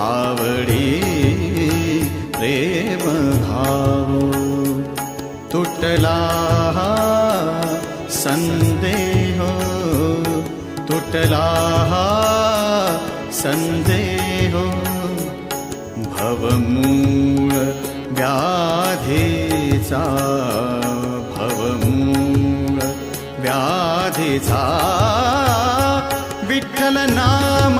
आवडी प्रेम भाव तुटला संदेह तुटला संदेह. भवमूळ व्याधीचा भवमूळ व्याधीचा विठ्ठल नाम